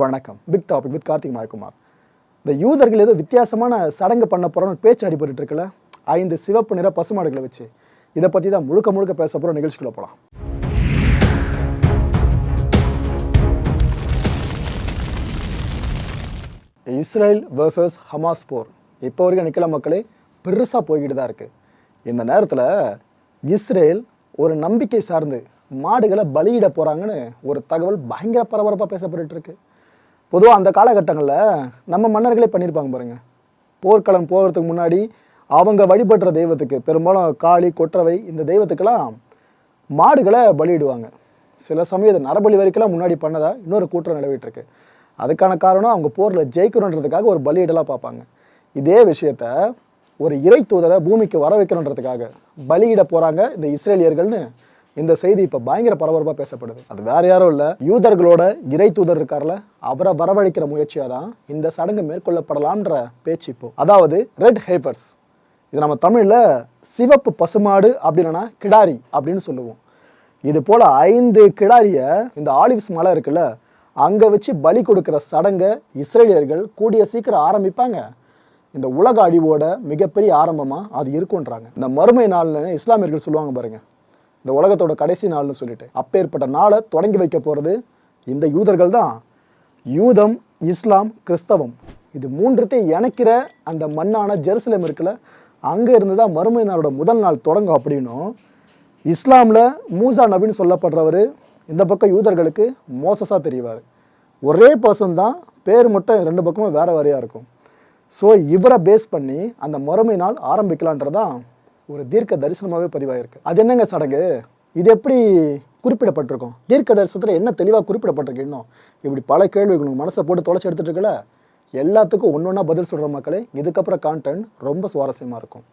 வணக்கம். Big topic with Karthik Mayakumar. இந்த யூதர்கள் ஏதோ வித்தியாசமான சடங்கு பண்ண போகிறோம்னு பேச்சு அடிபட்டு இருக்குல்ல? ஐந்து சிவப்பு நிற பசுமாடுகளை வச்சு. இதை பற்றி தான் முழுக்க முழுக்க பேச போகிற நிகழ்ச்சிக்குள்ள போகலாம் இஸ்ரேல் வேர்சஸ் ஹமாஸ் போர். இப்போ வரைக்கும் நிக்கல மக்களே பெருசாக போய்கிட்டு தான் இருக்குது இந்த நேரத்தில் இஸ்ரேல் ஒரு நம்பிக்கை சார்ந்து மாடுகளை பலியிட போகிறாங்கன்னு ஒரு தகவல் பயங்கர பரபரப்பாக பேசப்பட்டுட்டு இருக்கு. பொதுவாக அந்த காலகட்டங்களில் நம்ம மன்னர்களே பண்ணியிருப்பாங்க பாருங்கள் போர்க்களம் போகிறதுக்கு முன்னாடி அவங்க வழிபடுற தெய்வத்துக்கு பெரும்பாலும் காளி கொற்றவை இந்த தெய்வத்துக்கெல்லாம் மாடுகளை பலியிடுவாங்க. சில சமயம் இது நரபலி வரைக்கெல்லாம் முன்னாடி பண்ணதா இன்னொரு கூட்டம் நிலவிட்டுருக்கு. அதுக்கான காரணம் அவங்க போரில் ஜெயிக்கணுன்றதுக்காக ஒரு பலியிடலாக பார்ப்பாங்க. இதே விஷயத்த ஒரு இறை தூதரை பூமிக்கு வர வைக்கணுன்றதுக்காக பலியிட போகிறாங்க இந்த இஸ்ரேலியர்கள்னு இந்த செய்தி இப்போ பயங்கர பரபரப்பாக பேசப்படுது. அது வேற யாரும் இல்லை. யூதர்களோட இறை தூதர் இருக்கார்ல அவரை வரவழைக்கிற முயற்சியாக தான் இந்த சடங்கு மேற்கொள்ளப்படலாம்ன்ற பேச்சு இப்போ. அதாவது ரெட் ஹேப்பர்ஸ் இது நம்ம தமிழில் சிவப்பு பசுமாடு அப்படின்னா கிடாரி அப்படின்னு சொல்லுவோம். இது போல் ஐந்து கிடாரியை இந்த ஆலிவ்ஸ் மலை இருக்குல்ல அங்கே வச்சு பலி கொடுக்குற சடங்கை இஸ்ரேலியர்கள் கூடிய சீக்கிரம் ஆரம்பிப்பாங்க. இந்த உலக அழிவோட மிகப்பெரிய ஆரம்பமாக அது இருக்குன்றாங்க இந்த மறுமை நாள்னு இஸ்லாமியர்கள் சொல்லுவாங்க பாருங்க இந்த உலகத்தோட கடைசி நாள்னு சொல்லிட்டு அப்பேற்பட்ட நாளை தொடங்கி வைக்க போகிறது இந்த யூதர்கள் தான். யூதம் இஸ்லாம் கிறிஸ்தவம். இது மூன்றுத்தையும் இணைக்கிற அந்த மண்ணான ஜெருசலேம் இருக்குல்ல அங்கே இருந்து தான் மறுமை நாளோட முதல் நாள் தொடங்கும் அப்படின்னும். இஸ்லாமில் மூசா நபின்னு சொல்லப்படுறவர் இந்த பக்கம் யூதர்களுக்கு மோசஸாக தெரிவார். ஒரே பர்சன் தான் பேர் மட்டும் ரெண்டு பக்கமும் வேறு வேறையாக இருக்கும். ஸோ இவரை பேஸ் பண்ணி அந்த மறுமை நாள் ஆரம்பிக்கலான்றதான் ஒரு தீர்க்க தரிசனமாகவே பதிவாயிருக்கு. அது என்னங்க சடங்கு? இது எப்படி குறிப்பிடப்பட்டிருக்கும்? தீர்க்க தரிசனத்தில் என்ன தெளிவாக குறிப்பிடப்பட்டிருக்கு இன்னும்? இப்படி பல கேள்விகள் மனசை போட்டு தொலைச்சி எடுத்துட்டு இருக்கல எல்லாத்துக்கும் ஒன்று ஒன்றா பதில் சொல்கிற மக்களே. இதுக்கப்புறம் கான்டென்ட் ரொம்ப சுவாரஸ்யமாக இருக்கும்.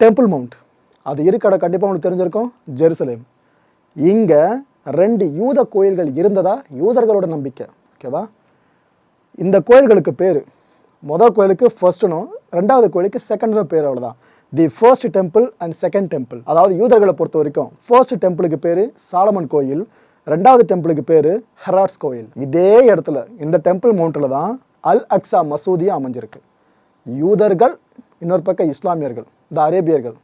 டெம்பிள் மவுண்ட் அது இருக்கட கண்டிப்பாக உங்களுக்கு தெரிஞ்சிருக்கும். ஜெருசலேம் இங்கே ரெண்டு யூத கோயில்கள் இருந்ததா? யூதர்களோட நம்பிக்கை. ஓகேவா இந்த கோயில்களுக்கு பேர். மொதல் கோயிலுக்கு ஃபர்ஸ்ட்னும் ரெண்டாவது கோயிலுக்கு செகண்டும் பேர் அவ்வளோதான் the first temple and second temple அதாவது யூதர்களை பொறுத்த வரைக்கும் ஃபர்ஸ்ட் டெம்பிளுக்கு பேர் சாலமன் கோயில் ரெண்டாவது டெம்பிளுக்கு பேர் ஹெராட்ஸ் கோயில். இதே இடத்துல இந்த டெம்பிள் மவுண்டில் தான் அல் அக்ஸா மசூதியும் அமைஞ்சிருக்கு. யூதர்கள் இன்னொரு பக்கம் இஸ்லாமியர்கள் இந்த அரேபியர்கள்.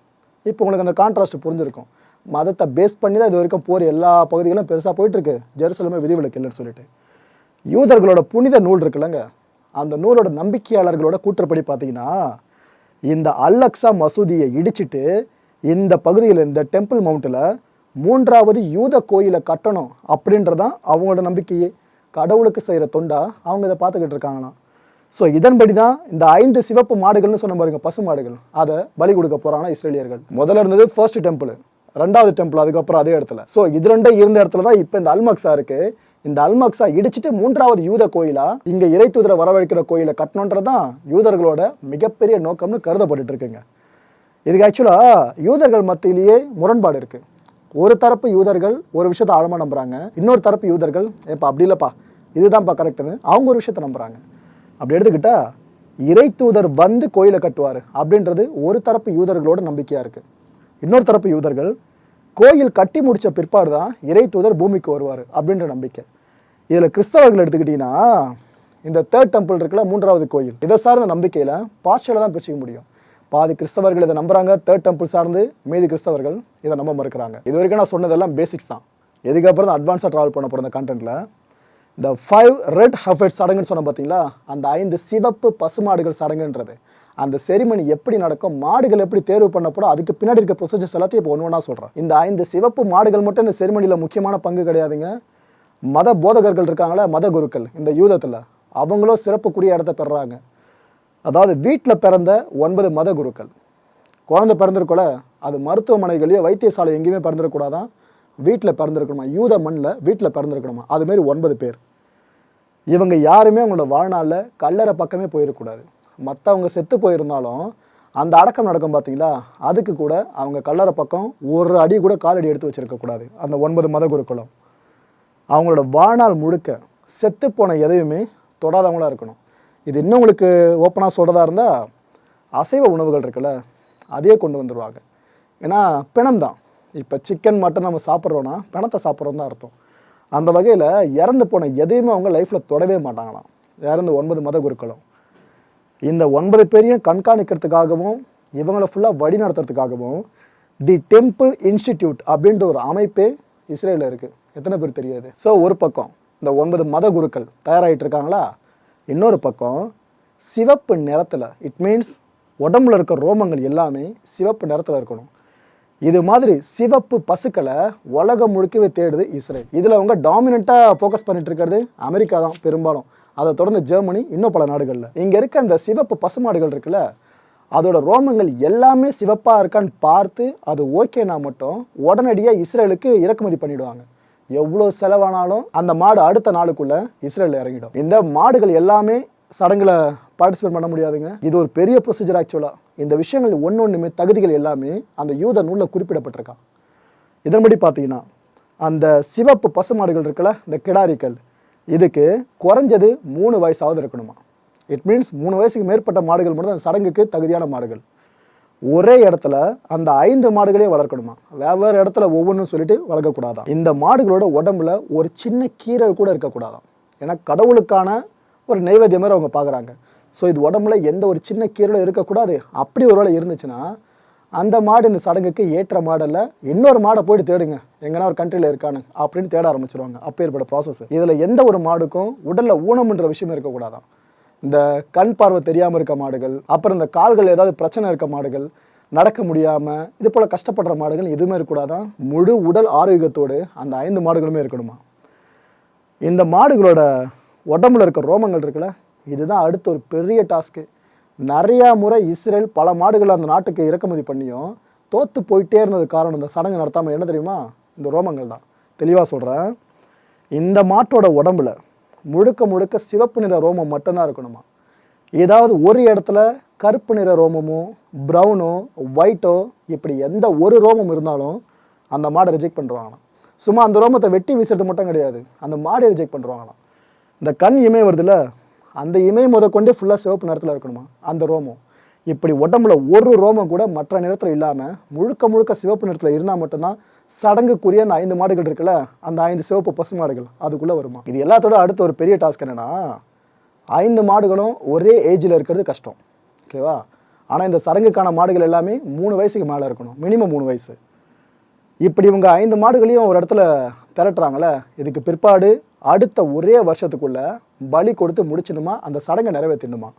இப்போ உங்களுக்கு அந்த கான்ட்ராஸ்ட் புரிஞ்சிருக்கும். மதத்தை பேஸ் பண்ணி தான் இது வரைக்கும் போர் எல்லா பகுதிகளும் பெருசாக போயிட்டுருக்கு. ஜெருசலமே விதிவிலக்கு இல்லைன்னு சொல்லிட்டு. யூதர்களோட புனித நூல் இருக்குல்லங்க. அந்த நூலோட நம்பிக்கையாளர்களோட கூற்றுப்படி பார்த்தீங்கன்னா இந்த அல்லக்ஸா மசூதியை இடிச்சிட்டு இந்த பகுதியில் இந்த டெம்பிள் மவுண்ட்டில் மூன்றாவது யூத கோயிலை கட்டணும் அப்படின்றதான் அவங்களோட நம்பிக்கையே. கடவுளுக்கு செய்கிற தொண்டா அவங்க இதை பார்த்துக்கிட்டு இருக்காங்களாம். ஸோ இதன்படி தான் இந்த ஐந்து சிவப்பு மாடுகள்னு சொன்ன பாருங்க பசு மாடுகள். அதை பலி கொடுக்க போகிறாங்க இஸ்ரேலியர்கள். முதல்ல இருந்தது ஃபர்ஸ்ட் டெம்பிள் ரெண்டாவது டெம்பிள் அதுக்கப்புறம் அதே இடத்துல. ஸோ இது ரெண்டே இருந்த இடத்துல தான் இப்போ இந்த அல்மக்ஸா இருக்குது இந்த அல்மக்ஸா இடிச்சிட்டு மூன்றாவது யூத கோயிலா? இங்க இறை தூதரை வரவழைக்கிற கோயிலை கட்டணுன்றது தான் யூதர்களோட மிகப்பெரிய நோக்கம்னு கருதப்பட்டு இருக்குங்க இதுக்கு ஆக்சுவலாக யூதர்கள் மத்தியிலேயே முரண்பாடு இருக்கு. ஒரு தரப்பு யூதர்கள் ஒரு விஷயத்தை ஆழமாக நம்புறாங்க. இன்னொரு தரப்பு யூதர்கள் ஏப்பா அப்படி இல்லைப்பா இதுதான்ப்பா கரெக்டுன்னு அவங்க ஒரு விஷயத்தை நம்புறாங்க. அப்படி எடுத்துக்கிட்டா இறை தூதர் வந்து கோயிலை கட்டுவார் அப்படின்றது ஒரு தரப்பு யூதர்களோட நம்பிக்கையாக இருக்குது இன்னொரு தரப்பு யூதர்கள் கோயில் கட்டி முடித்த பிற்பாடு தான் இறை தூதர் பூமிக்கு வருவார் அப்படின்ற நம்பிக்கை. இதில் கிறிஸ்தவர்கள் எடுத்துக்கிட்டிங்கன்னா இந்த தேர்ட் டெம்பிள் இருக்குல்ல மூன்றாவது கோயில் இதை சார்ந்த நம்பிக்கையில் பார்ஷியலாக தான் பிரிச்சுக்க முடியும். பாதி கிறிஸ்தவர்கள் இதை நம்புறாங்க தேர்ட் டெம்பிள் சார்ந்து மீதி கிறிஸ்தவர்கள் இதை நம்ப மறுக்கிறாங்க. இது வரைக்கும் நான் சொன்னதெல்லாம் பேசிக்ஸ் தான். இதுக்கப்புறம் தான் அட்வான்ஸாக ட்ராவல் பண்ண போகிற இந்த கண்டென்ட்டில் இந்த ஃபைவ் ரெட் ஹஃபெட் சடங்குன்னு சொன்ன பார்த்தீங்களா அந்த ஐந்து சிவப்பு பசுமாடுகள் சடங்குன்றது. அந்த செரிமனி எப்படி நடக்கும் மாடுகள் எப்படி தேர்வு பண்ணப்படும் அதுக்கு பின்னாடி இருக்க ப்ரொசீஜர்ஸ் எல்லாத்தையும் இப்போ ஒன்று ஒன்றா சொல்கிறேன் இந்த ஐந்து சிவப்பு மாடுகள் மட்டும் இந்த செரிமனியில் முக்கியமான பங்கு கிடையாதுங்க. மத போதகர்கள் இருக்காங்களே மத குருக்கள் இந்த யூதத்தில் அவங்களும் சிறப்புக்குரிய இடத்த பெறுறாங்க. அதாவது வீட்டில் பிறந்த ஒன்பது மத குருக்கள். குழந்தை பிறந்திருக்கோல அது மருத்துவமனைகளையோ வைத்தியசாலை எங்கேயுமே பிறந்திருக்கூடாதான் வீட்டில் பிறந்திருக்கணுமா? யூத மண்ணில் வீட்டில் பிறந்திருக்கணுமா? அதுமாரி ஒன்பது பேர். இவங்க யாருமே அவங்களோட வாழ்நாளில் கல்லறை பக்கமே போயிடக்கூடாது மற்றவங்க செத்து போயிருந்தாலும் அந்த அடக்கம் நடக்கும் பார்த்தீங்களா அதுக்கு கூட அவங்க கல்லறை பக்கம் ஒரு அடி கூட காலடி எடுத்து வச்சிருக்கக்கூடாது. அந்த ஒன்பது மத குருக்களும். அவங்களோட வாழ்நாள் முழுக்க செத்து போன எதையுமே தொடாதவங்களாக இருக்கணும். இது இன்னும் உங்களுக்கு ஓப்பனாக சொல்கிறதா இருந்தால் அசைவ உணவுகள் இருக்குல்ல அதையே கொண்டு வந்துடுவாங்க ஏன்னா பிணம் தான். இப்போ சிக்கன் மட்டன் நம்ம சாப்பிட்றோன்னா பிணத்தை சாப்பிட்றோம் தான் அர்த்தம். அந்த வகையில் இறந்து போன எதையுமே அவங்க லைஃப்பில் தொடவே மாட்டாங்களாம். இறந்து ஒன்பது மத குருக்களும். இந்த ஒன்பது பேரையும் கண்காணிக்கிறதுக்காகவும் இவங்களை ஃபுல்லாக வழி நடத்துறதுக்காகவும் தி டெம்பிள் இன்ஸ்டிடியூட் அப்படின்ற ஒரு அமைப்பே இஸ்ரேலில் இருக்குது எத்தனை பேர் தெரியாது? ஸோ ஒரு பக்கம் இந்த ஒன்பது மத குருக்கள் தயாராகிட்டு இருக்காங்களா இன்னொரு பக்கம் சிவப்பு நிறத்தில் இட் மீன்ஸ் உடம்புல இருக்க ரோமங்கள் எல்லாமே சிவப்பு நிறத்தில் இருக்கணும். இது மாதிரி சிவப்பு பசுக்களை உலகம் முழுக்கவே தேடுது இஸ்ரேல். இதில் அவங்க டாமினண்ட்டாக ஃபோக்கஸ் பண்ணிட்டு இருக்கிறது அமெரிக்கா தான் பெரும்பாலும். அதை தொடர்ந்து ஜெர்மனி இன்னும் பல நாடுகளில். இங்கே இருக்க இந்த சிவப்பு பசுமாடுகள் இருக்குல்ல அதோட ரோமங்கள் எல்லாமே சிவப்பாக இருக்கான்னு பார்த்து அது ஓகேனா மட்டும் உடனடியாக இஸ்ரேலுக்கு இறக்குமதி பண்ணிடுவாங்க. எவ்வளோ செலவானாலும் அந்த மாடு அடுத்த நாளுக்குள்ளே இஸ்ரேலில் இறங்கிடும். இந்த மாடுகள் எல்லாமே சடங்குல பார்ட்டிசிபேட் பண்ண முடியாதுங்க. இது ஒரு பெரிய ப்ரொசீஜர் ஆக்சுவலாக இந்த விஷயங்கள் ஒன்று ஒன்றுமே தகுதிகள் எல்லாமே அந்த யூத நூலில் குறிப்பிடப்பட்டிருக்கான். இதன்படி பார்த்தீங்கன்னா அந்த சிவப்பு பசுமாடுகள் இருக்கல இந்த கிடாரிகள் இதுக்கு குறைஞ்சது மூணு வயசாவது இருக்கணுமா? இட் மீன்ஸ் மூணு வயசுக்கு மேற்பட்ட மாடுகள் மட்டும் அந்த சடங்குக்கு தகுதியான மாடுகள். ஒரே இடத்துல அந்த ஐந்து மாடுகளே வளர்க்கணுமா? வெவ்வேறு இடத்துல ஒவ்வொன்றும் சொல்லிட்டு வளர்க்கக்கூடாதா இந்த மாடுகளோட உடம்புல ஒரு சின்ன கீரை கூட இருக்கக்கூடாதான். ஏன்னா கடவுளுக்கான ஒரு நைவேத்தியம் மாதிரி அவங்க பார்க்குறாங்க. ஸோ இது உடம்புல எந்த ஒரு சின்ன கீரலும் இருக்கக்கூடாது. அப்படி ஒரு வேளை இருந்துச்சுன்னா அந்த மாடு இந்த சடங்குக்கு ஏற்ற மாடல்ல இன்னொரு மாடை போயிட்டு தேடுங்க. எங்கன்னா ஒரு கண்ட்ரியில் இருக்கானு அப்படின்னு தேட ஆரம்பிச்சிருவாங்க. அப்போ ஏற்பட ப்ராசஸ் இதில் எந்த ஒரு மாடுக்கும் உடலில் ஊனம்ன்ற விஷயம் இருக்கக்கூடாதாம் இந்த கண் பார்வை தெரியாமல் இருக்க மாடுகள் அப்புறம் இந்த கால்கள் ஏதாவது பிரச்சனை இருக்க மாடுகள் நடக்க முடியாமல் இது போல் கஷ்டப்படுற மாடுகள் எதுவுமே இருக்கக்கூடாதான் முழு உடல் ஆரோக்கியத்தோடு அந்த ஐந்து மாடுகளுமே இருக்கணுமா? இந்த மாடுகளோட உடம்புல இருக்க ரோமங்கள் இருக்குல்ல இதுதான் அடுத்த ஒரு பெரிய டாஸ்க்கு. நிறையா முறை இஸ்ரேல் பல மாடுகள் அந்த நாட்டுக்கு இறக்குமதி பண்ணியும் தோற்று போயிட்டே இருந்தது காரணம் இந்த சடங்கு நடத்தாமல் என்ன தெரியுமா? இந்த ரோமங்கள் தான் தெளிவாக சொல்கிறேன் இந்த மாட்டோட உடம்புல முழுக்க முழுக்க சிவப்பு நிற ரோமம் மட்டும்தான் இருக்கணுமா? ஏதாவது ஒரு இடத்துல கருப்பு நிற ரோமமோ ப்ரௌனோ ஒயிட்டோ இப்படி எந்த ஒரு ரோமம் இருந்தாலும் அந்த மாடை ரிஜெக்ட் பண்ணுறாங்களாம் சும்மா அந்த ரோமத்தை வெட்டி வீசுறது மட்டும் கிடையாது. அந்த மாடை ரிஜெக்ட் பண்ணுறாங்களாம் இந்த கண் இமை வருதுல்ல அந்த இமை முத கொண்டே ஃபுல்லாக சிவப்பு நிறத்தில் இருக்கணுமா? அந்த ரோமம். இப்படி உடம்புல ஒரு ரோமம் கூட மற்ற நிறத்தில் இல்லாமல் முழுக்க முழுக்க சிவப்பு நிறத்தில் இருந்தால் மட்டும்தான் சடங்குக்குரிய அந்த ஐந்து மாடுகள் இருக்குல்ல அந்த ஐந்து சிவப்பு பசு மாடுகள் அதுக்குள்ளே வருமா? இது எல்லாத்தோட அடுத்த ஒரு பெரிய டாஸ்க் என்னன்னா ஐந்து மாடுகளும் ஒரே ஏஜில் இருக்கிறது கஷ்டம். ஓகேவா ஆனால் இந்த சடங்குக்கான மாடுகள் எல்லாமே மூணு வயசுக்கு மேலே இருக்கணும். மினிமம் மூணு வயசு. இப்படி இவங்க ஐந்து மாடுகளையும் ஒரு இடத்துல திரட்டுறாங்களே இதுக்கு பிற்பாடு அடுத்த ஒரே வருஷத்துக்குள்ளே பலி கொடுத்து முடிச்சிடுமா அந்த சடங்கை நிறைவேற்றிடணுமா?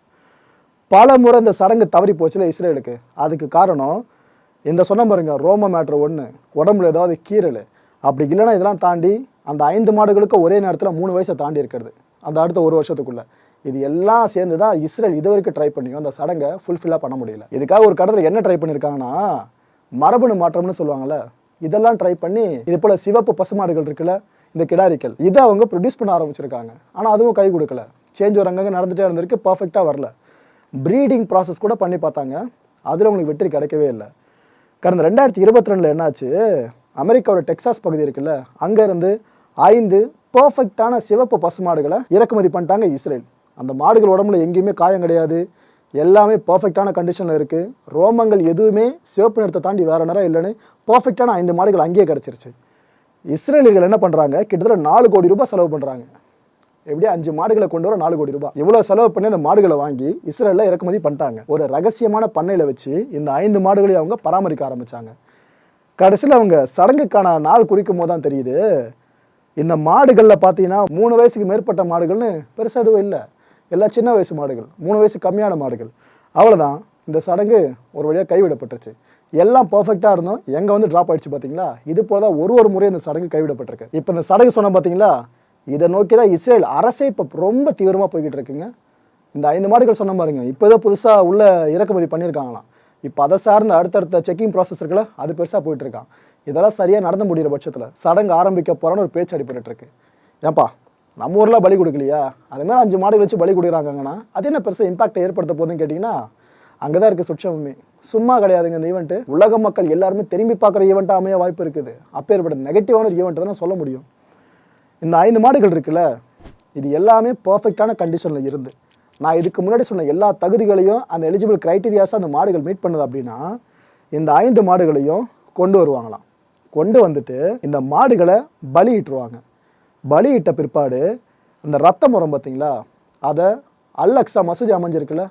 பல முறை இந்த சடங்கு தவறி போச்சுல இஸ்ரேலுக்கு. அதுக்கு காரணம் இந்த சொன்ன பாருங்க ரோம மேட்ரு ஒன்று உடம்புல ஏதாவது கீரல் அப்படி இல்லைன்னா இதெல்லாம் தாண்டி அந்த ஐந்து மாடுகளுக்கு ஒரே நேரத்தில் மூணு வயசை தாண்டி இருக்கிறது. அந்த அடுத்த ஒரு வருஷத்துக்குள்ளே. இது எல்லாம் சேர்ந்து தான் இஸ்ரேல் இது வரைக்கும் ட்ரை பண்ணியும் அந்த சடங்கை ஃபுல்ஃபில்லாக பண்ண முடியல. இதுக்காக ஒரு கடத்தில் என்ன ட்ரை பண்ணியிருக்காங்கன்னா மரபணு மாற்றம்னு சொல்லுவாங்கல்ல இதெல்லாம் ட்ரை பண்ணி இது போல் சிவப்பு பசுமாடுகள் இருக்குல்ல இந்த கிடாரிக்கல் இதை அவங்க ப்ரொடியூஸ் பண்ண ஆரம்பிச்சிருக்காங்க. ஆனால் அதுவும் கை கொடுக்கல. சேஞ்ச் ஒரு அங்கங்கே நடந்துகிட்டே இருந்திருக்கு பர்ஃபெக்டாக வரல. ப்ரீடிங் ப்ராசஸ் கூட பண்ணி பார்த்தாங்க. அதில் உங்களுக்கு வெற்றி கிடைக்கவே இல்லை. கடந்த ரெண்டாயிரத்தி இருபத்தி ரெண்டில் என்னாச்சு? அமெரிக்காவோட டெக்சாஸ் பகுதி இருக்குல்ல அங்கேருந்து ஐந்து பர்ஃபெக்டான சிவப்பு பசுமாடுகளை இறக்குமதி பண்ணிட்டாங்க இஸ்ரேல். அந்த மாடுகள் உடம்புல எங்கேயுமே காயம் கிடையாது. எல்லாமே பர்ஃபெக்டான கண்டிஷனில் இருக்குது ரோமங்கள் எதுவுமே சிவப்பு நிறத்தை தாண்டி வேறு நிறம் இல்லைன்னு பர்ஃபெக்டான ஐந்து மாடுகள் அங்கேயே கிடச்சிருச்சு. இஸ்ரேலியர்கள் என்ன பண்ணுறாங்க கிட்டத்தட்ட நாலு கோடி ரூபாய் செலவு பண்ணுறாங்க எப்படியும் அஞ்சு மாடுகளை கொண்டு வர நாலு கோடி ரூபாய். இவ்வளோ செலவு பண்ணி அந்த மாடுகளை வாங்கி இஸ்ரேலில் இறக்குமதி பண்ணிட்டாங்க. ஒரு ரகசியமான பண்ணையில் வச்சு இந்த ஐந்து மாடுகளையும் அவங்க பராமரிக்க ஆரம்பித்தாங்க கடைசியில் அவங்க சடங்குக்கான நாள் குறிக்கும் போது தான் தெரியுது. இந்த மாடுகளில் பார்த்தீங்கன்னா மூணு வயசுக்கு மேற்பட்ட மாடுகள்னு பெருசாக எதுவும் இல்லை. எல்லாம் சின்ன வயசு மாடுகள் மூணு வயசு கம்மியான மாடுகள். அவ்வளோதான் இந்த சடங்கு ஒரு வழியாக கைவிடப்பட்டுருச்சு. எல்லாம் பர்ஃபெக்டாக இருந்தோம். எங்கே வந்து ட்ராப் ஆயிடுச்சு பார்த்தீங்களா இது போல தான் ஒரு ஒரு முறை இந்த சடங்கு கைவிடப்பட்டிருக்கு. இப்போ இந்த சடங்கு சொன்ன பார்த்தீங்களா இதை நோக்கி தான் இஸ்ரேல் அரசே இப்போ ரொம்ப தீவிரமாக போய்கிட்டு இருக்குங்க. இந்த ஐந்து மாடுகள் சொன்ன பாருங்க இப்போ ஏதோ புதுசாக உள்ள இறக்குமதி பண்ணியிருக்காங்களாம் இப்போ அதை சார்ந்த அடுத்தடுத்த செக்கிங் ப்ராசஸ் இருக்குல்ல அது பெருசாக போயிட்டு இருக்கான் இதெல்லாம் சரியாக நடந்து முடிகிற பட்சத்தில் சடங்கு ஆரம்பிக்க போகிறான்னு ஒரு பேச்சு அடிபட்டு இருக்கு. ஏன்பா நம்ம ஊரில் பலி கொடுக்கலையா? அது மாதிரி அஞ்சு மாடுகள் வச்சு பலி கொடுக்குறாங்கன்னா அது என்ன பெருசாக இம்பாக்டை ஏற்படுத்த போதுன்னு கேட்டிங்கன்னா அங்கே தான் இருக்குது சுட்சமே சும்மா கிடையாதுங்க இந்த ஈவெண்ட்டு உலக மக்கள் எல்லாருமே திரும்பி பார்க்குற ஈவெண்ட்டாக அமைய வாய்ப்பு இருக்குது. அப்பேற்பட்ட நெகட்டிவான ஒரு ஈவெண்ட்டை தான் சொல்ல முடியும். இந்த ஐந்து மாடுகள் இருக்குல்ல இது எல்லாமே பர்ஃபெக்டான கண்டிஷனில் இருந்து. நான் இதுக்கு முன்னாடி சொன்ன எல்லா தகுதிகளையும் அந்த எலிஜிபிள் க்ரைட்டீரியாஸை அந்த மாடுகள் மீட் பண்ணுது அப்படின்னா இந்த ஐந்து மாடுகளையும் கொண்டு வருவாங்களாம். கொண்டு வந்துட்டு இந்த மாடுகளை பலியிட்டுருவாங்க. பலியிட்ட பிற்பாடு அந்த ரத்த முறம் பார்த்தீங்களா அதை அல்லக்ஸா மசூதி அமைஞ்சிருக்குல்ல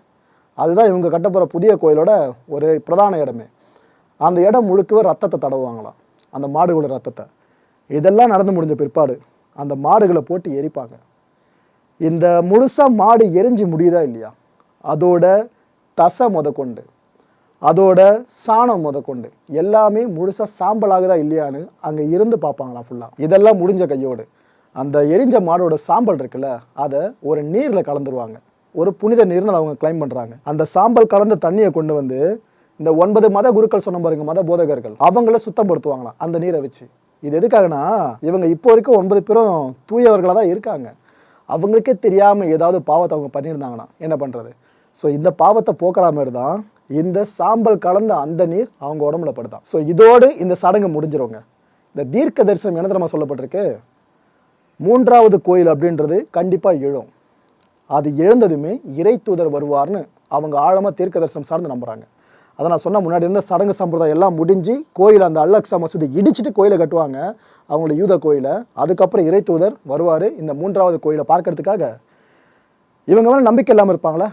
அதுதான் இவங்க கட்டப்போகிற புதிய கோயிலோட ஒரு பிரதான இடமே. அந்த இடம் முழுக்கவே ரத்தத்தை தடவுவாங்களாம். அந்த மாடுகளோட ரத்தத்தை. இதெல்லாம் நடந்து முடிஞ்ச பிற்பாடு அந்த மாடுகளை போட்டு எரிப்பாங்க. இந்த முழுசாக மாடு எரிஞ்சு முடியுதா இல்லையா? அதோட தசை முதற்கொண்டு அதோட சாணம் முதற்கொண்டு எல்லாமே முழுசாக சாம்பலாகுதா இல்லையான்னு அங்கே இருந்து பார்ப்பாங்களாம் ஃபுல்லாக இதெல்லாம் முடிஞ்ச கையோடு. அந்த எரிஞ்ச மாடோட சாம்பல் இருக்குல்ல அதை ஒரு நீரில் கலந்துருவாங்க. ஒரு புனித நீர்னு அவங்க கிளைம் பண்ணுறாங்க அந்த சாம்பல் கலந்த தண்ணியை கொண்டு வந்து இந்த ஒன்பது மத குருக்கள் சொன்ன பாருங்க மத போதகர்கள் அவங்கள சுத்தப்படுத்துவாங்களாம் அந்த நீரை வச்சு. இது எதுக்காகனா இவங்க இப்போ வரைக்கும் ஒன்பது பேரும் தூயவர்களாக தான் இருக்காங்க. அவங்களுக்கே தெரியாமல் ஏதாவது பாவத்தை அவங்க பண்ணியிருந்தாங்கன்னா என்ன பண்ணுறது ஸோ இந்த பாவத்தை போக்குற மாதிரி தான் இந்த சாம்பல் கலந்த அந்த நீர் அவங்க உடம்புல படுதான். ஸோ இதோடு இந்த சடங்கு முடிஞ்சிருவங்க இந்த தீர்க்க தரிசனம் என்ன நம்ம சொல்லப்பட்டிருக்கு? மூன்றாவது கோயில் அப்படின்றது கண்டிப்பாக எழும். அது எழுந்ததுமே இறை தூதர் வருவார்னு அவங்க ஆழமாக தீர்க்க தரிசனம் சார்ந்து நம்புறாங்க. அதை நான் சொன்ன முன்னாடி இருந்த சடங்கு சம்பிரதாயம் எல்லாம் முடிஞ்சு கோயில் அந்த அல்லக்ஸா மசூதி இடிச்சிட்டு கோயிலை கட்டுவாங்க. அவங்களோட யூத கோயிலை. அதுக்கப்புறம் இறை தூதர் வருவார் இந்த மூன்றாவது கோயிலை பார்க்கறதுக்காக. இவங்க மேலே நம்பிக்கை இல்லாமல் இருப்பாங்களா?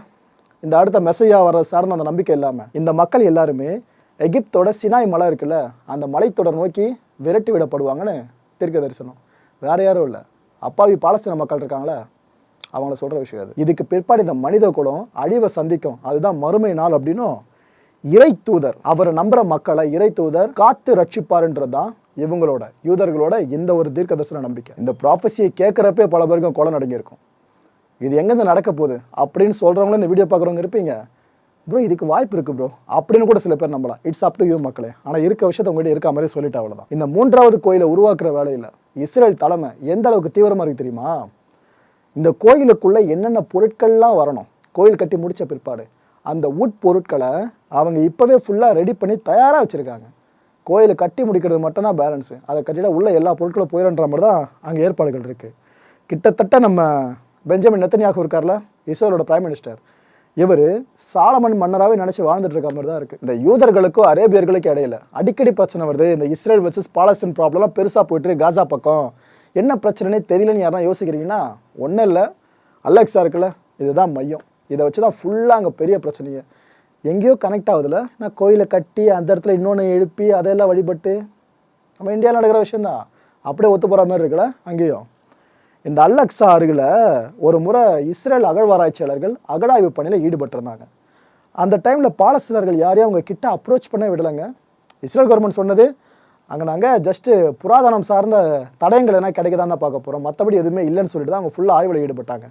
இந்த அடுத்த மெசையா வர சார்ந்த அந்த நம்பிக்கை இல்லாமல் இந்த மக்கள் எல்லாருமே எகிப்தோட சினாய் மலை இருக்குல்ல அந்த மலைத்தொடர் நோக்கி விரட்டி விடப்படுவாங்கன்னு தீர்க்க தரிசனம் வேறு யாரும் இல்லை. அப்பாவி பாலஸ்தீன மக்கள் இருக்காங்களே? அவங்கள சொல்கிற விஷயம் அது. இதுக்கு பிற்பாடு இந்த மனித குலம் அழிவை சந்திக்கும். அதுதான் மறுமை நாள் அப்படின்னும் இறை தூதர். அவரை நம்புற மக்களை இறை தூதர் காத்து ரட்சிப்பாருன்றது தான் இவங்களோட யூதர்களோட இந்த ஒரு தீர்க்க தரிசன நம்பிக்கை. இந்த ப்ராஃபஸியை கேட்குறப்பே பல பேருக்கும் கொலை நடங்கியிருக்கும் இது எங்கேருந்து நடக்க போகுது அப்படின்னு சொல்கிறவங்களும் இந்த வீடியோ பார்க்குறவங்க இருப்பீங்க. ப்ரோ இதுக்கு வாய்ப்பு இருக்குது ப்ரோ அப்படின்னு கூட சில பேர் நம்பலாம். இட்ஸ் அப் டு யூ மக்களே. ஆனால் இருக்க விஷயத்த உங்கள்கிட்ட இருக்க மாதிரி சொல்லிட்டு அவ்வளோதான் இந்த மூன்றாவது கோயிலை உருவாக்குற வேலையில் இஸ்ரேல் தலைமை எந்த அளவுக்கு தீவிரமாக இருக்குது தெரியுமா? இந்த கோயிலுக்குள்ளே என்னென்ன பொருட்கள்லாம் வரணும்? கோயில் கட்டி முடித்த பிற்பாடு அந்த உட்பொருட்களை அவங்க இப்போவே ஃபுல்லாக ரெடி பண்ணி தயாராக வச்சுருக்காங்க. கோயிலை கட்டி முடிக்கிறது மட்டும்தான் பேலன்ஸு அதை கட்டிட உள்ள எல்லா பொருட்களும் போயிடன்ற மாதிரி தான் அங்கே ஏற்பாடுகள் இருக்குது கிட்டத்தட்ட நம்ம பெஞ்சமின் நெத்தனியாக இருக்கார்ல இஸ்ரேலோட பிரைம் மினிஸ்டர் இவர் சாலமன் மன்னராகவே நினச்சி வாழ்ந்துட்டு இருக்க மாதிரி தான் இருக்குது இந்த யூதர்களுக்கும் அரேபியர்களுக்கும் இடையில அடிக்கடி பிரச்சனை வருது. இந்த இஸ்ரேல் வர்சஸ் பாலஸ்தீன் ப்ராப்ளம்லாம் பெருசாக போயிட்டு காசா பக்கம். என்ன பிரச்சனைனே தெரியலன்னு யாருன்னா யோசிக்கிறீங்கன்னா ஒன்றும் இல்லை. அலெக்ஸா இருக்குல்ல இதுதான் மையம். இதை வச்சு தான் ஃபுல்லாக அங்கே பெரிய பிரச்சனையே. எங்கேயோ கனெக்ட் ஆகுதுல. நான் கோயிலை கட்டி அந்த இடத்துல இன்னொன்று எழுப்பி அதையெல்லாம் வழிபட்டு நம்ம இந்தியாவில் நடக்கிற விஷயந்தான் அப்படியே ஒத்து போகிற மாதிரி இருக்குல்ல அங்கேயும். இந்த அல்லக்ஸா அருகில் ஒரு முறை இஸ்ரேல் அகழ்வாராய்ச்சியாளர்கள் அகழாய்வு பணியில் ஈடுபட்டிருந்தாங்க. அந்த டைமில் பாலஸ்தீனர்கள் யாரையும் அவங்க கிட்ட அப்ரோச் பண்ண விடலைங்க. இஸ்ரேல் கவர்மெண்ட் சொன்னது அங்கே நாங்கள் ஜஸ்ட்டு புராதனம் சார்ந்த தடயங்கள் எதனா கிடைக்குதான்னு தான் பார்க்க போகிறோம் மற்றபடி எதுவுமே இல்லைன்னு சொல்லிட்டு தான் அவங்க ஃபுல்லாக ஆய்வில் ஈடுபட்டாங்க.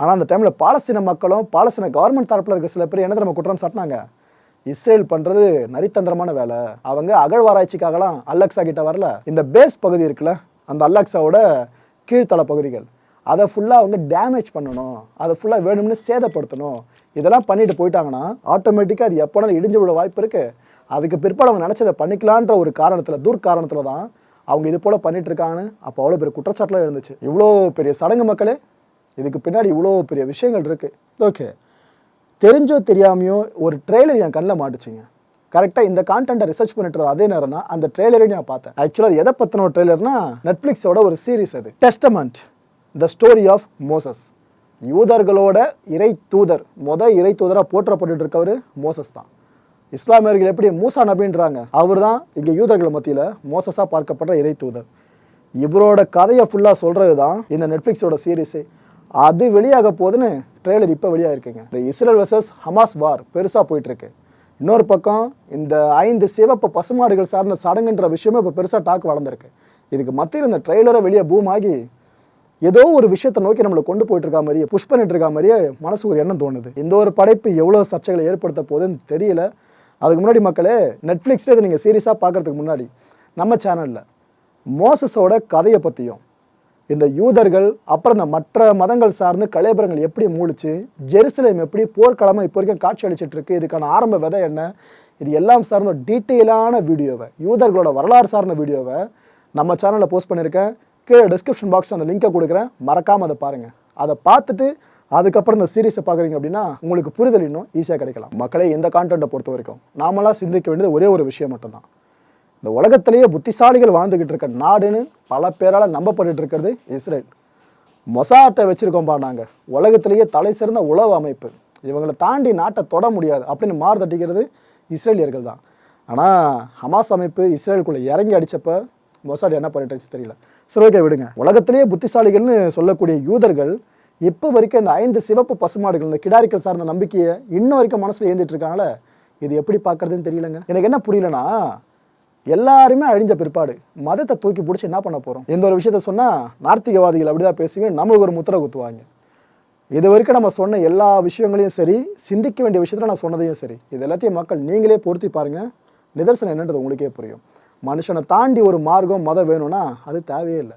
ஆனால் அந்த டைமில் பாலஸ்தீன மக்களும் பாலஸ்தீன கவர்மெண்ட் தரப்பில் இருக்கிற சில பேர் என்ன நம்ம குற்றம் சாட்டினாங்க? இஸ்ரேல் பண்ணுறது நரித்தந்திரமான வேலை. அவங்க அகழ்வாராய்ச்சிக்காகலாம் அல்லக்ஸா கிட்ட வரல. இந்த பேஸ் பகுதி இருக்குல்ல அந்த அல்லக்ஸாவோட கீழ்த்தள பகுதிகள். அதை ஃபுல்லாக அவங்க டேமேஜ் பண்ணணும். அதை ஃபுல்லாக வேணும்னு சேதப்படுத்தணும். இதெல்லாம் பண்ணிட்டு போயிட்டாங்கன்னா ஆட்டோமேட்டிக்காக அது எப்போனாலும் இடிஞ்சு விட வாய்ப்பு இருக்குது அதுக்கு பிற்பாடு அவங்க நினச்சதை பண்ணிக்கலான்ற ஒரு காரணத்தில் தூர் காரணத்தில் தான் அவங்க இது போல் பண்ணிகிட்டு இருக்காங்கன்னு அப்போ அவ்வளோ பெரிய குற்றச்சாட்டுலாம் இருந்துச்சு. இவ்வளோ பெரிய சடங்கு மக்களே இதுக்கு பின்னாடி இவ்வளோ பெரிய விஷயங்கள் இருக்குது ஓகே தெரிஞ்சோ தெரியாமையோ ஒரு ட்ரெய்லர் என் கண்ணில் மாட்டுச்சிங்க. கரெக்டாக இந்த கான்டென்ட்டை ரிசர்ச் பண்ணிட்டு அதே நேரம் தான் அந்த ட்ரெய்லரையும் நான் பார்த்தேன். ஆக்சுவலாக அது எதை பற்றின ஒரு ட்ரெய்லர்னா நெட்ஃப்ளிக்ஸோட ஒரு சீரிஸ் அது. Testament the story of Moses யூதர்களோட இறை தூதர் மொதல் இறை தூதராக போற்றப்பட்டு இருக்கவர் மோசஸ் தான். இஸ்லாமியர்கள் எப்படி மூசா நபின்றாங்க? அவர் தான் இங்கே யூதர்கள் மத்தியில் மோசஸாக பார்க்கப்பட்ட இறை தூதர். இவரோட கதையை ஃபுல்லாக சொல்கிறது தான் இந்த நெட்ஃப்ளிக்ஸோட சீரீஸே அது வெளியாக போகுதுன்னு ட்ரெய்லர் இப்போ வெளியாகிருக்குங்க இந்த இஸ்ரேல் வர்சஸ் ஹமாஸ் வார் பெருசாக போயிட்டுருக்கு. இன்னொரு பக்கம் இந்த ஐந்து சிவப்பு பசுமாடுகள் சார்ந்த சடங்குன்ற விஷயமே இப்போ பெருசாக டாக் வளர்ந்துருக்கு. இதுக்கு மத்தியில் இந்த ட்ரெய்லரை வெளியே பூம் ஆகி ஏதோ ஒரு விஷயத்தை நோக்கி நம்மளை கொண்டு போயிட்டு இருக்க மாதிரியே புஷ் பண்ணிட்டு இருக்க மாதிரியே மனசு ஒரு எண்ணம் தோணுது. இந்த ஒரு படைப்பு எவ்வளோ சர்ச்சைகளை ஏற்படுத்த போகுதுன்னு தெரியல. அதுக்கு முன்னாடி மக்களே நெட்ஃப்ளிக்ஸில் இதை நீங்கள் சீரியஸாக பார்க்கறதுக்கு முன்னாடி நம்ம சேனலில் மோசஸோட கதையை பற்றியும் இந்த யூதர்கள் அப்புறம் இந்த மற்ற மதங்கள் சார்ந்து கலேபரங்கள் எப்படி மூழிச்சு ஜெருசலேம் எப்படி போர்க்களமாக இப்போ வரைக்கும் காட்சி அளிச்சிட்டு இருக்கு இதுக்கான ஆரம்ப விதை என்ன இது எல்லாம் சார்ந்த டீட்டெயிலான வீடியோவை யூதர்களோட வரலாறு சார்ந்த வீடியோவை நம்ம சேனலில் போஸ்ட் பண்ணியிருக்கேன். கீழே டிஸ்கிரிப்ஷன் பாக்ஸில் அந்த லிங்கை கொடுக்குறேன். மறக்காமல் அதை பாருங்கள் அதை பார்த்துட்டு அதுக்கப்புறம் இந்த சீரீஸை பார்க்குறீங்க அப்படின்னா உங்களுக்கு புரிதல் இன்னும் ஈஸியாக கிடைக்கலாம். மக்களே இந்த கான்டென்ட்டை பொறுத்த வரைக்கும் நாமளாக சிந்திக்க வேண்டியது ஒரே ஒரு விஷயம் மட்டும்தான். இந்த உலகத்திலேயே புத்திசாலிகள் வாழ்ந்துக்கிட்டு இருக்க நாடுன்னு பல பேரால் நம்பப்பட்டு இருக்கிறது இஸ்ரேல். மொசாட்டை வச்சுருக்கோம்பா நாங்கள் உலகத்திலேயே தலை சிறந்த உளவு அமைப்பு. இவங்களை தாண்டி நாட்டை தொட முடியாது அப்படின்னு மாறு தட்டிக்கிறது இஸ்ரேலியர்கள் தான். ஆனால் ஹமாஸ் அமைப்பு இஸ்ரேலுக்குள்ளே இறங்கி அடித்தப்போ மொசாட் என்ன பண்ணிட்டு தெரியல. சரி ஓகே விடுங்க. உலகத்திலேயே புத்திசாலிகள்னு சொல்லக்கூடிய யூதர்கள் இப்போ வரைக்கும் இந்த ஐந்து சிவப்பு பசுமாடுகள் இந்த கிடாரிகள் சார்ந்த நம்பிக்கையை இன்ன வரைக்கும் மனசில் ஏந்திட்டு இருக்காங்களே இது எப்படி பார்க்கறதுன்னு தெரியலங்க. எனக்கு என்ன புரியலனா எல்லாருமே அழிஞ்ச பிற்பாடு. மதத்தை தூக்கி பிடிச்சி என்ன பண்ண போகிறோம் எந்த ஒரு விஷயத்த சொன்னால் நார்த்திகவாதிகள் அப்படிதான் பேசுவீங்க நம்மளுக்கு ஒரு முத்திரை குத்துவாங்க. இது வரைக்கும் நம்ம சொன்ன எல்லா விஷயங்களையும் சரி சிந்திக்க வேண்டிய விஷயத்தில் நான் சொன்னதையும் சரி இது எல்லாத்தையும் மக்கள் நீங்களே பொருத்தி பாருங்கள் நிதர்சனம் என்னன்றது உங்களுக்கே புரியும். மனுஷனை தாண்டி ஒரு மார்க்கம் மதம் வேணும்னா அது தேவையே இல்லை.